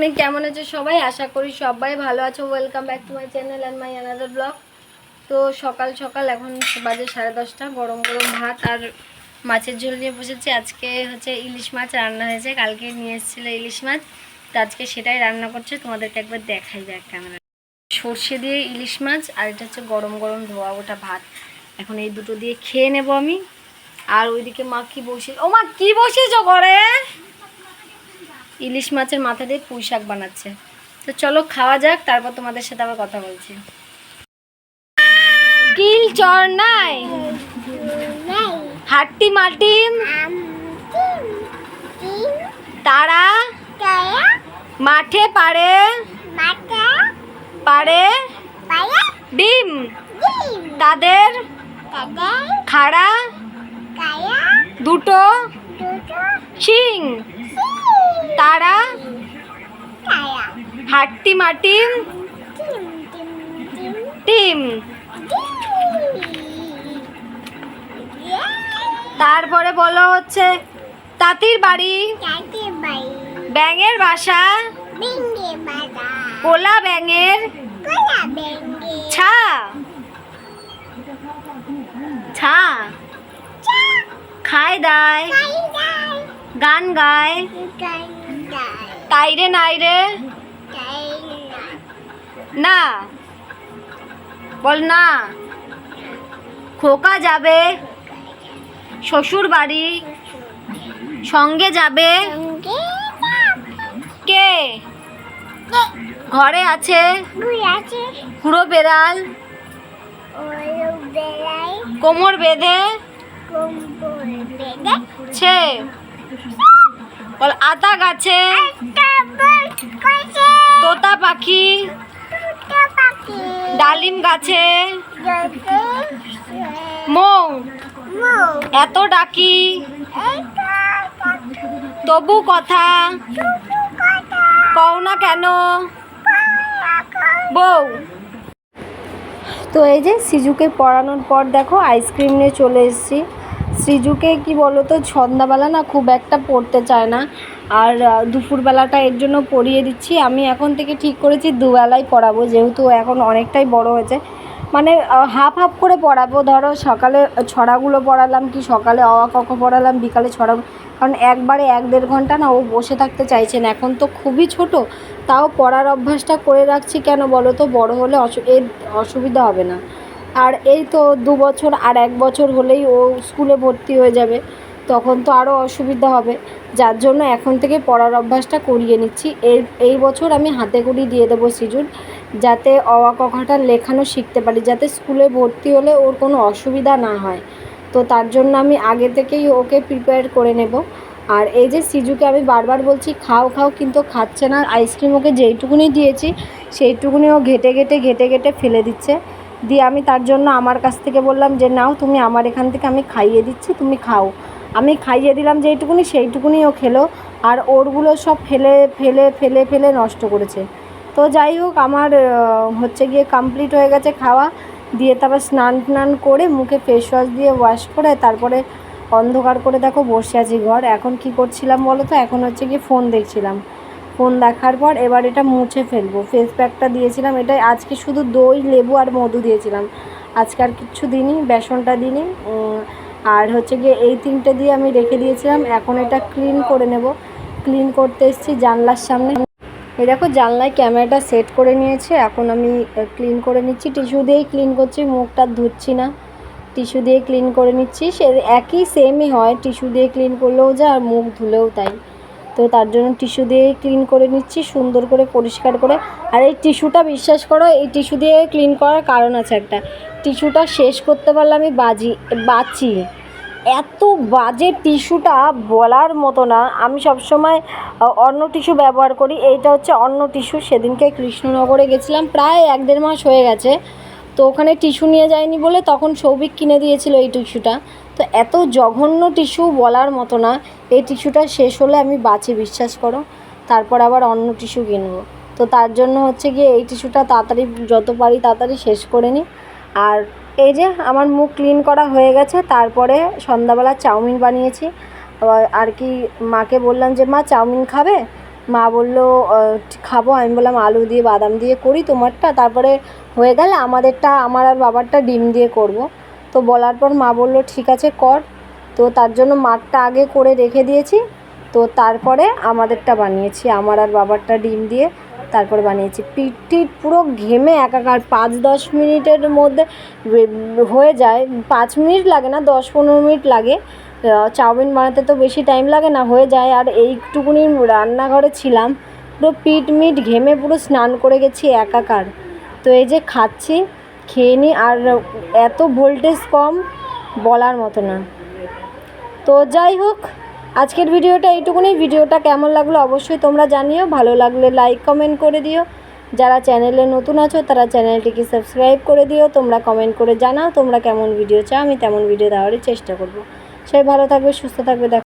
আমি কেমন আছো সবাই? আশা করি সবাই ভালো আছো। Welcome back to my channel and my another blog তো সকাল সকাল এখন বাজে সাড়ে দশটা, গরম গরম ভাত আর মাছের ঝোল নিয়ে বসেছি। আজকে হচ্ছে ইলিশ মাছ রান্না হয়েছে, কালকে নিয়ে এসেছিল ইলিশ মাছ। তো আজকে সেটাই রান্না করছে, তোমাদেরকে একবার দেখাই যাক ক্যামেরা সর্ষে দিয়ে ইলিশ মাছ আর এটা হচ্ছে গরম গরম ধোয়া ওটা ভাত। এখন এই দুটো দিয়ে খেয়ে নেব আমি। আর ওইদিকে মা কি বসে ও মা, কি বসেছো ঘরে? ইলিশ মাছের মাথা দিয়ে পুঁই শাক বানাচ্ছে। তো চলো খাওয়া যাক, তারপর তোমাদের সাথে আবার কথা বলছি। কিল চর নাই? হাট্টি মাটিম তারা? মাঠে পারে পারে ডিম? তাদের? খাড়া? দুটো? শিং? তারা হাট্টি মাটিম টিম। তারপরে বলো হচ্ছে, তাঁতির বাড়ি, ব্যাঙের বাসা, কোলা ব্যাঙের ছা। ছা। খায় দায়। গান গায়। তাইরে নাইরে। না। বল না। খোকা যাবে। শ্বশুর বাড়ি সঙ্গে যাবে। কে? ঘরে আছে। হুড়ো বেড়াল। কোমর বেঁধে। ছে। বল আতা গাছে তোতা পাখি ডালিম গাছে মৌ এত ডাকি তবু কথা কও না কেন? বউ। তো এই যে সিজুকে পড়ানোর পর দেখো আইসক্রিম নিয়ে চলে এসেছি। সিজুকে কি বলো তো সন্ধ্যাবেলা না খুব একটা পড়তে চায় না। আর দুপুরবেলাটা এর জন্য পড়িয়ে দিচ্ছি। আমি এখন থেকে ঠিক করেছি দুবেলাই পড়াবো, যেহেতু এখন অনেকটাই বড় হয়েছে। মানে হাফ হাফ করে পড়াবো। ধরো, সকালে ছড়াগুলো পড়ালাম কি, সকালে অওয়া ক, খ পড়ালাম, বিকালে ছড়া কারণ একবারে এক দেড় ঘণ্টা না ও বসে থাকতে চাইছেন এখন তো খুবই ছোট, তাও পড়ার অভ্যাসটা করে রাখছি কেন বলো তো বড় হলে অসু, এর অসুবিধা হবে না। আর এই তো দু বছর আর এক বছর হলেই ও স্কুলে ভর্তি হয়ে যাবে, তখন তো আরও অসুবিধা হবে। যার জন্য এখন থেকে পড়ার অভ্যাসটা করিয়ে নিচ্ছি। এই এই বছর আমি হাতে করি দিয়ে দেবো সিজুর যাতে অওয়া কখাটা লেখানো শিখতে পারি, যাতে স্কুলে ভর্তি হলে ওর কোনো অসুবিধা না হয়। তো তার জন্য আমি আগে থেকেই ওকে প্রিপেয়ার করে নেব। আর এই যে সিজুকে আমি বারবার বলছি, খাও খাও, কিন্তু খাচ্ছে না। আইসক্রিম ওকে যেইটুকুনি দিয়েছি, সেইটুকুনি ও ঘেটে ঘেটে ঘেটে ঘেটে ফেলে দিচ্ছে। দিয়ে আমি তার জন্য আমার কাছ থেকে বললাম যে, নাও, তুমি আমার এখান থেকে আমি খাইয়ে দিচ্ছি, তুমি খাও। আমি খাইয়ে দিলাম যেইটুকুনি সেইটুকুনি ও খেলো আর ওরগুলো সব ফেলে ফেলে ফেলে ফেলে নষ্ট করেছে। তো যাই হোক, আমার হচ্ছে গিয়ে কমপ্লিট হয়ে গেছে খাওয়া। দিয়ে তারপর স্নান টান করে মুখে ফেস ওয়াশ দিয়ে ওয়াশ করে তারপরে অন্ধকার করে দেখো বসে আছি ঘর। এখন কি করছিলাম বলো তো? এখন হচ্ছে গিয়ে ফোন দেখছিলাম। ফোন দেখার পর এবার এটা মুছে ফেলব। ফেস প্যাকটা দিয়েছিলাম এটা আজকে শুধু দই লেবু আর মধু দিয়েছিলাম। আজকে আর কিচ্ছু দিইনি বেসনটা উম, আর হচ্ছে গিয়ে এই তিনটে দিয়ে আমি রেখে দিয়েছিলাম। এখন এটা ক্লিন করে নেব। ক্লিন করতে এসেছি জানলার সামনে। এই দেখো জানলায় ক্যামেরাটা সেট করে নিয়েছে। এখন আমি ক্লিন করে নিচ্ছি। টিস্যু দিয়েই ক্লিন করছি মুখটা ধুচ্ছি না। টিস্যু দিয়ে ক্লিন করে নিচ্ছি। সে একই সেমই হয়। টিস্যু দিয়ে ক্লিন করলেও যা আর মুখ ধুলেও তাই। তো তার জন্য টিস্যু দিয়েই ক্লিন করে নিচ্ছি, সুন্দর করে পরিষ্কার করে। আর এই টিস্যুটা বিশ্বাস করো, এই টিস্যু দিয়ে ক্লিন করার কারণ আছে একটা। টিস্যুটা শেষ করতে পারলে আমি বাজি, বাঁচি। এত বাজে টিস্যুটা বলার মতো না। আমি সবসময় অন্য টিস্যু ব্যবহার করি। এইটা হচ্ছে অন্য টিস্যু। সেদিনকে কৃষ্ণনগরে গেছিলাম, প্রায় এক দেড় মাস হয়ে গেছে। তো ওখানে টিস্যু নিয়ে যায়নি বলে তখন সৌভিক কিনে দিয়েছিল এই টিস্যুটা। তো এত জঘন্য টিস্যু বলার মতো না, এই টিস্যুটা শেষ হলে আমি বাঁচি, বিশ্বাস করো। তারপর আবার অন্য টিস্যু কিনবো। তো তার জন্য হচ্ছে গিয়ে এই টিস্যুটা তাড়াতাড়ি, যত পারি তাড়াতাড়ি শেষ করে নিই। আর এই যে আমার মুখ ক্লিন করা হয়ে গেছে, তারপরে সন্ধ্যাবেলা চাউমিন বানিয়েছি। আর কি মাকে বললাম যে, মা, চাউমিন খাবে? মা বলল খাব। আমি বললাম, আলু দিয়ে, বাদাম দিয়ে করি তোমারটা? তারপরে হয়ে গেলে, আমাদেরটা, আমার আর বাবারটা ডিম দিয়ে করব। তো বলার পর মা বলল, ঠিক আছে, কর। তো তার জন্য মাঠটা আগে করে রেখে দিয়েছি। তো তারপরে আমাদেরটা বানিয়েছি, আমার আর বাবারটা ডিম দিয়ে তারপরে বানিয়েছি। পিঠ টিট পুরো ঘেমে একাকার পাঁচ দশ মিনিটের মধ্যে হয়ে যায়। পাঁচ মিনিট লাগে না, দশ পনেরো মিনিট লাগে। চাউমিন বানাতে তো বেশি টাইম লাগে না, হয়ে যায়। আর এইটুকুনি রান্নাঘরে ছিলাম। পুরো পিঠ মিট ঘেমে পুরো স্নান করে গেছি একাকার। তো এই যে খাচ্ছি খেয়ে নিই আর এত ভোল্টেজ কম বলার মতো না। তো যাই হোক, আজকের ভিডিওটা এইটুকুনি। ভিডিওটা কেমন লাগল অবশ্যই তোমরা জানিও। ভালো লাগলে লাইক কমেন্ট করে দিও। যারা চ্যানেলে নতুন আছো, তারা চ্যানেলটিকে সাবস্ক্রাইব করে দিও। তোমরা কমেন্ট করে জানাও তোমরা কেমন ভিডিও চাও, আমি তেমন ভিডিও দেওয়ারই চেষ্টা করব। সবাই ভালো থাকবে, সুস্থ থাকবে, দেখো